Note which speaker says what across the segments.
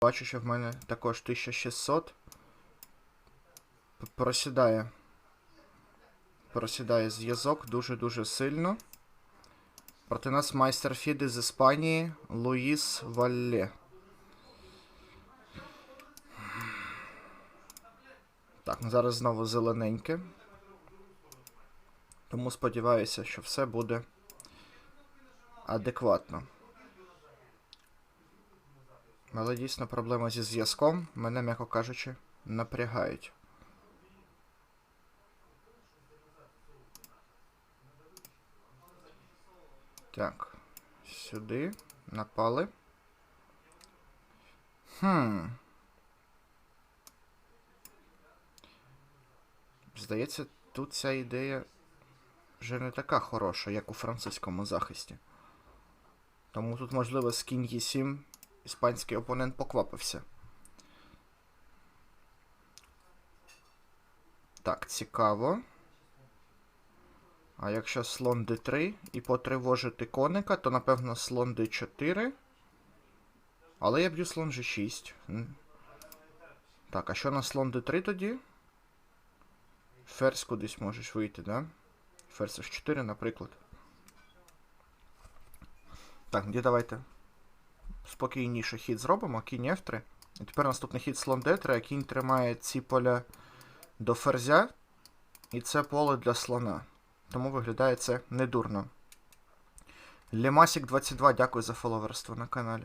Speaker 1: Бачу, що в мене також 1600. Просідає. Просідає зв'язок дуже-дуже сильно. Проти нас майстер Фіди з Іспанії Луїс Валле. Так, ну зараз знову зелененьке. Тому сподіваюся, що все буде адекватно. Але дійсно проблема зі зв'язком мене, м'яко кажучи, напрягають. Так, сюди напали. Хм. Здається, тут ця ідея вже не така хороша, як у французькому захисті. Тому тут, можливо, з кінь Е7 іспанський опонент поквапився. Так, цікаво. А якщо слон d3 і потривожити коника, то напевно слон d4. Але я б'ю слон g6. Так, а що на слон d3 тоді? Ферзь кудись можеш вийти, да? Ферзь h4, наприклад. Так, тоді давайте спокійніше хід зробимо. Кінь F3. І тепер наступний хід слон D3, а кінь тримає ці поля до ферзя. І це поле для слона. Тому виглядає це недурно. Лемасік 22, дякую за фоловерство на каналі.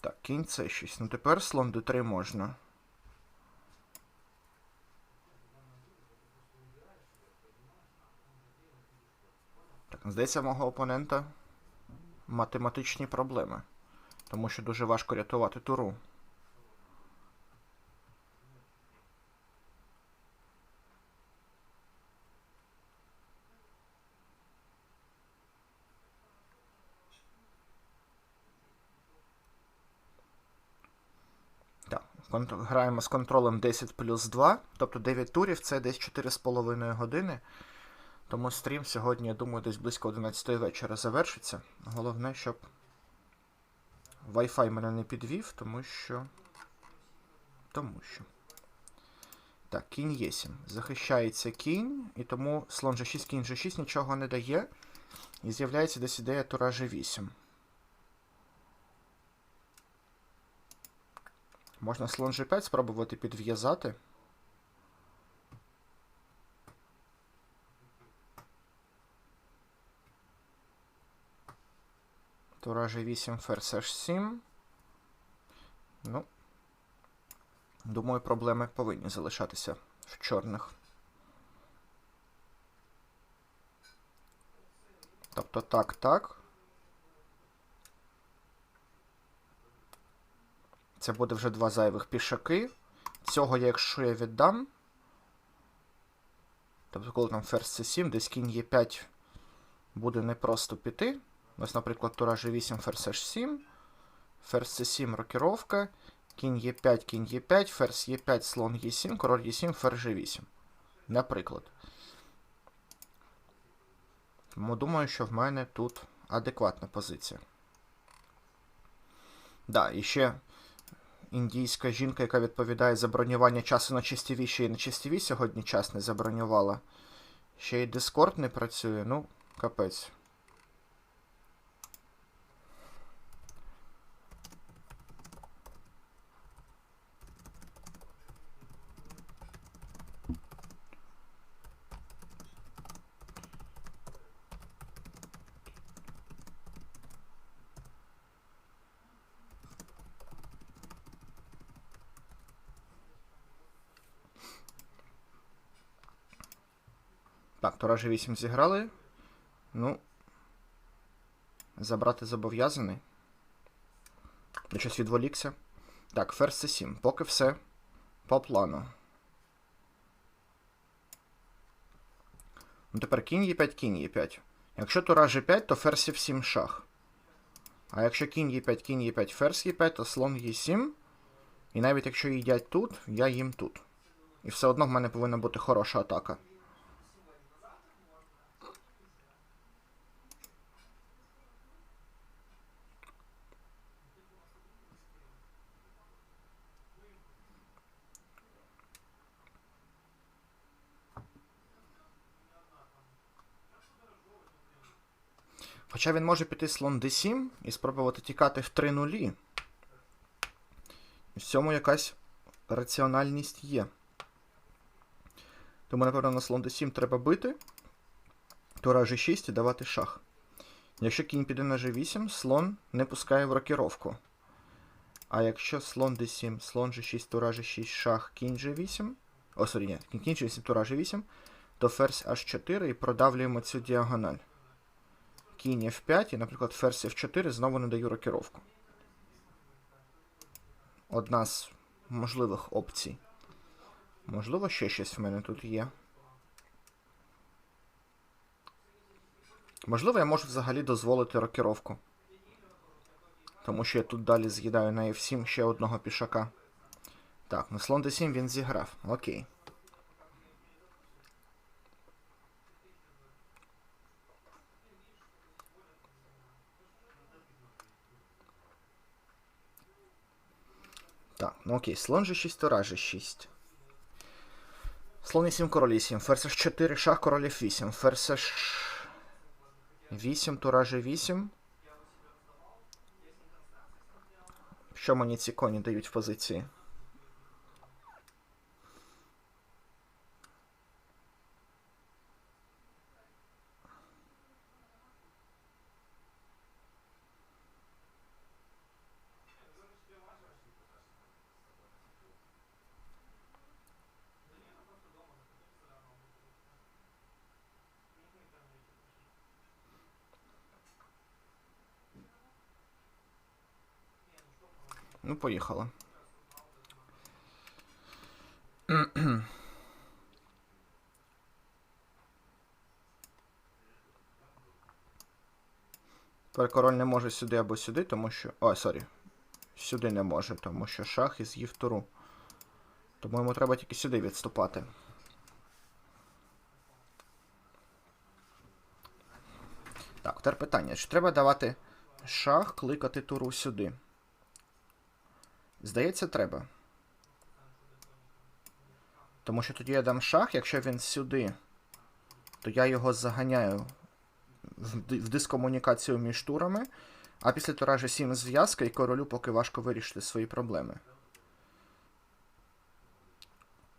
Speaker 1: Так, кінь c 6. Ну тепер слон d3 можна. Здається, мого опонента математичні проблеми. Тому що дуже важко рятувати туру. Граємо з контролем 10 плюс 2, тобто 9 турів це десь 4,5 години. Тому стрім сьогодні, я думаю, десь близько 11 вечора завершиться. Головне, щоб Wi-Fi мене не підвів, тому що. Тому що. Так, кінь Є7. Захищається кінь, і тому слон G6, кінь G6 нічого не дає. І з'являється десь ідея тура G8. Можна слон G5 спробувати підв'язати. Тура G8, ферзь H7. Ну. Думаю, проблеми повинні залишатися в чорних. Тобто так, так. Це буде вже два зайвих пішаки. Цього, якщо я віддам. Тобто, коли там ферзь c7, десь кінь Е5 буде непросто піти. Ось, наприклад, тура G8, ферзь H7, ферзь C7, рокіровка, кінь Е5, кінь Е5, ферзь Е5, слон Е7, король Е7, ферзь G8. Наприклад. Тому думаю, що в мене тут адекватна позиція. Да, і ще індійська жінка, яка відповідає за бронювання часу на чистіві, ще й на чистіві сьогодні час не забронювала. Ще й Discord не працює, ну, капець. Так, Тура G8 зіграли. Ну. Забрати зобов'язаний. Я щось відволікся. Так, ферзь C7. Поки все по плану. Ну тепер кінь Е5, кінь Е5. Якщо тура G5, то ферзь F7 шах. А якщо кінь Е5, кінь Е5, ферзь Е5, то слон Е7. І навіть якщо їдять тут, я їм тут. І все одно в мене повинна бути хороша атака. Хоча він може піти слон d7 і спробувати тікати в 3 нулі. В цьому якась раціональність є. Тому, напевно, на слон d7 треба бити. Тура g6 і давати шах. Якщо кінь піде на g8, слон не пускає в рокіровку. А якщо слон d7, слон g6, тура g6, шах, кінь g8. О, сорі, ні, кінь g8, тура g8, то ферзь h4 і продавлюємо цю діагональ. Кінь f5 і, наприклад, ферзь f4 знову не даю рокіровку. Одна з можливих опцій. Можливо, ще щось в мене тут є. Можливо, я можу взагалі дозволити рокіровку. Тому що я тут далі з'їдаю на F7 ще одного пішака. Так, на слон D7 він зіграв. Окей. Так, ну окей, слон G6, тура G6. Слон E7, король E7, ферзь H4, шах, король F8, ферзь H8, тура G8. Що мені ці коні дають в позиції? Ну, поїхали. Тепер король не може сюди або сюди, тому що. О, сорі. Сюди не може, тому що шах і з'їв туру. Тому йому треба тільки сюди відступати. Так, тепер питання. Чи треба давати шах кликати туру сюди? Здається, треба. Тому що тоді я дам шах, якщо він сюди, то я його заганяю в, дискомунікацію між турами, а після тура же 7 зв'язка і королю поки важко вирішити свої проблеми.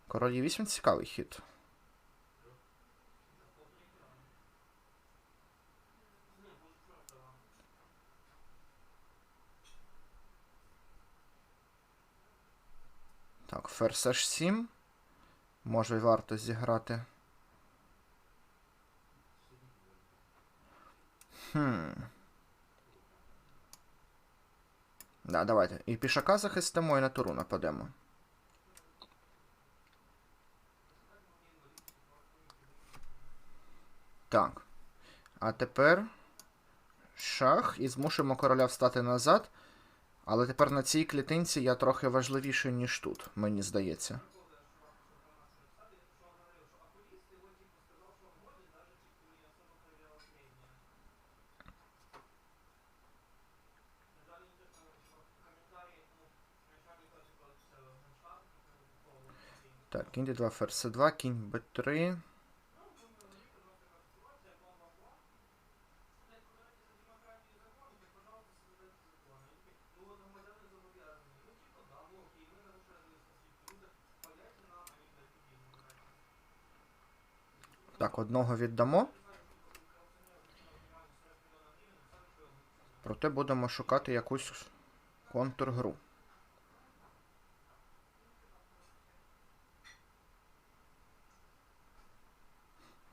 Speaker 1: Король Е8 цікавий хід. Так, ферзь H7. Може й варто зіграти. Хм. Да, давайте. І пішака захистимо, і на туру нападемо. Так. А тепер шах і змушуємо короля встати назад. Але тепер на цій клітинці я трохи важливіший, ніж тут, мені здається. Так, кінь d2, ферзь c2, кінь b3. Так, одного віддамо. Проте будемо шукати якусь контргру.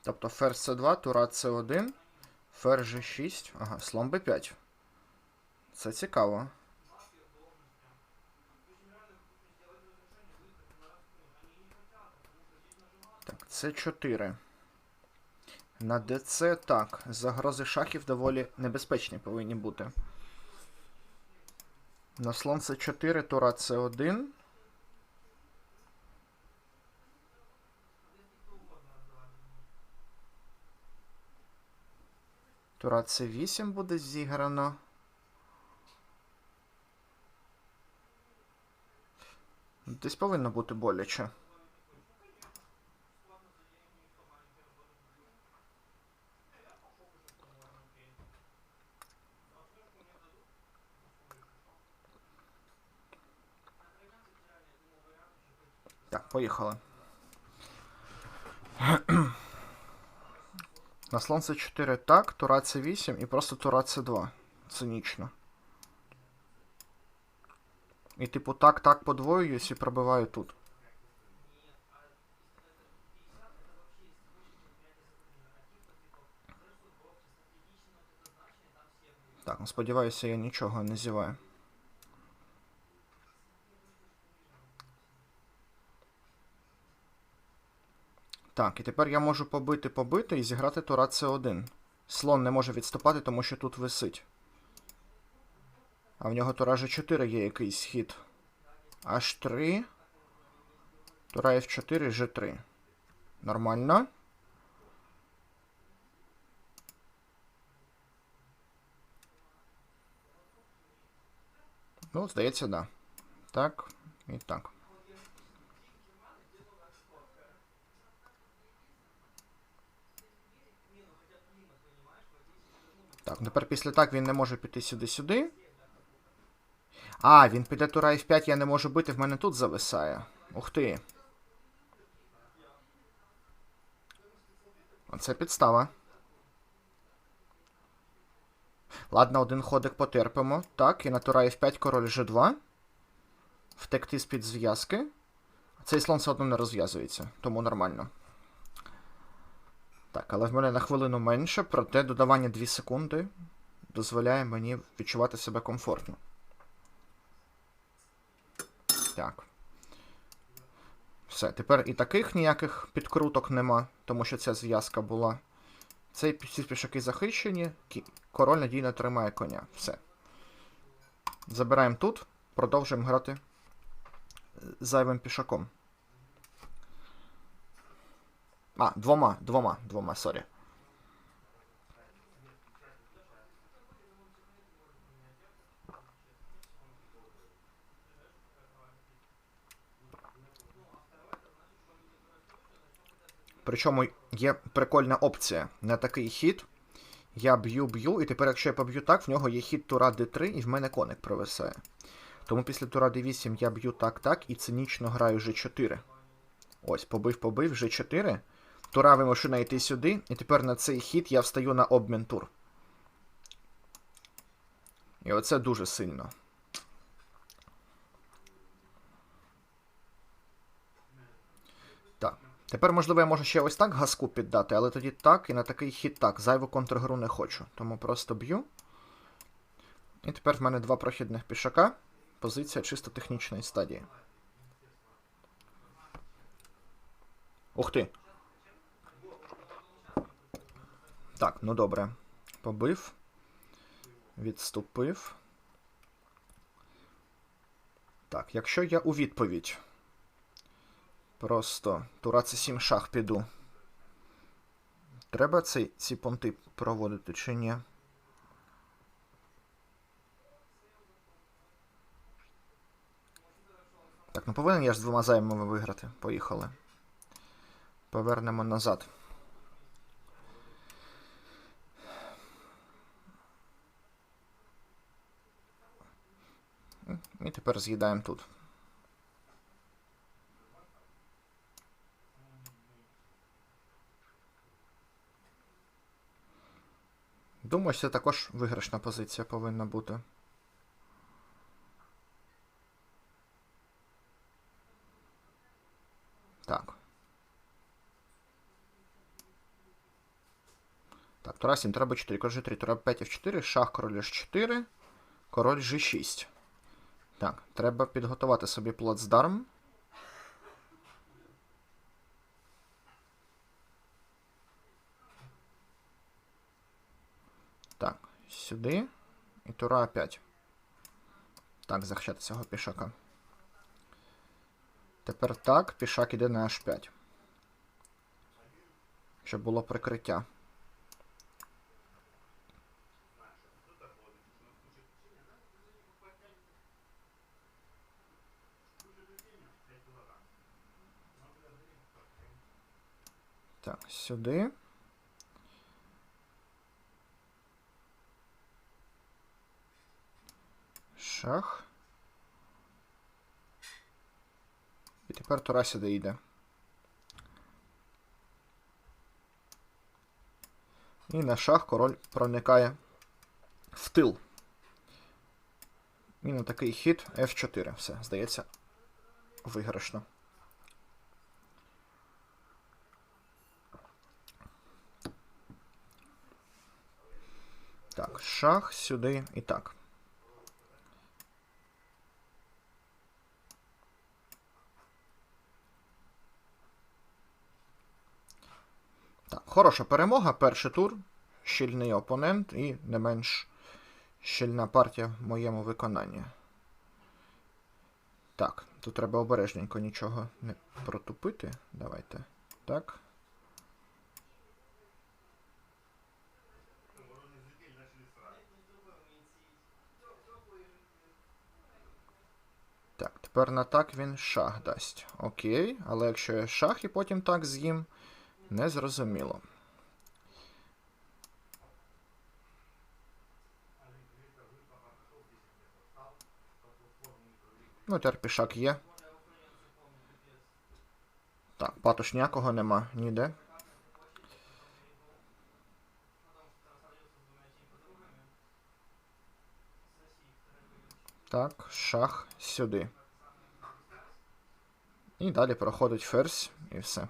Speaker 1: Тобто ферзь c2, тура c1, ферзь g6, ага, слон b5. Це цікаво. Так, c4. На ДЦ так. Загрози шахів доволі небезпечні повинні бути. На слон С4, тура С1. Тура С8 буде зіграно. Десь повинно бути боляче. Так, поїхали. На слон c 4 так, тура c 8 і просто тура c 2 Цинічно. І типу так, так подвоююсь і пробиваю тут. Так, ну сподіваюся, я нічого не зіваю. Так, і тепер я можу побити, побити і зіграти тура С1. Слон не може відступати, тому що тут висить. А в нього тура G4 є якийсь хід. H3. Тура F4, G3. Нормально. Ну, здається, да. Так, і так. Так, тепер після так він не може піти сюди-сюди. А, він піде тура F5, я не можу бити, в мене тут зависає. Ух ти. Оце підстава. Ладно, один ходик потерпимо. Так, і на тура F5 король G2. Втекти з-під зв'язки. Цей слон все одно не розв'язується, тому нормально. Так, але в мене на хвилину менше, проте додавання 2 секунди дозволяє мені відчувати себе комфортно. Так. Все, тепер і таких ніяких підкруток нема, тому що ця зв'язка була. Цей ці пішаки захищені, король надійно тримає коня. Все. Забираємо тут, продовжуємо грати зайвим пішаком. А, двома, двома, двома, сорі. Причому є прикольна опція на такий хід. Я б'ю, б'ю, і тепер, якщо я поб'ю так, в нього є хід тура d3, і в мене коник провисає. Тому після тура d8 я б'ю так, так, і цинічно граю g4. Ось, побив, побив, g4. Тура вимушена йти сюди, і тепер на цей хід я встаю на обмін тур. І оце дуже сильно. Так. Тепер, можливо, я можу ще ось так газку піддати, але тоді так, і на такий хід так. Зайву контргру не хочу. Тому просто б'ю. І тепер в мене два прохідних пішака. Позиція чисто технічної стадії. Ух ти! Так, ну добре. Побив. Відступив. Так, якщо я у відповідь. Просто тура c 7 шах піду. Треба ці, ці понти проводити чи ні? Так, ну повинен я ж з двома займами виграти. Поїхали. Повернемо назад. І тепер з'їдаємо тут. Думаю, це також виграшна позиція повинна бути. Так. Так, тура 7, треба 4, король G3, тура 5 F4, шах, король H4, король G6. Так, треба підготувати собі плацдарм. Так, сюди. І тура опять. Так, захищати цього пішака. Тепер так, пішак іде на H5. Щоб було прикриття. Так, сюди. Шах. І Тепер тура сюди йде. І на шах король проникає в тил. І на такий хід F4. Все, здається, виграшно. Так, шах сюди і так. Так, хороша перемога, перший тур, щільний опонент і не менш щільна партія в моєму виконанні. Так, тут треба обережненько нічого не протупити. Давайте. Так. Так, тепер на так він шах дасть. Окей, але якщо я шах і потім так з'їм, не зрозуміло. Ну, тепер пішак є. Так, патуш ніякого нема ніде. Так, шах сюди. І далі проходить ферзь і все.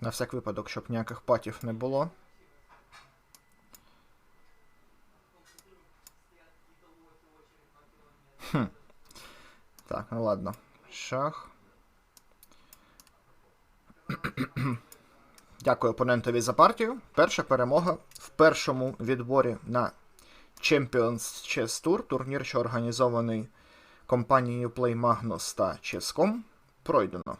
Speaker 1: На всяк випадок, щоб ніяких патів не було. Хм. Так, ну ладно. Шах. Дякую опонентові за партію. Перша перемога в першому відборі на Champions Chess Tour, турнір, що організований компанією Play Magnus та Chess.com, пройдено.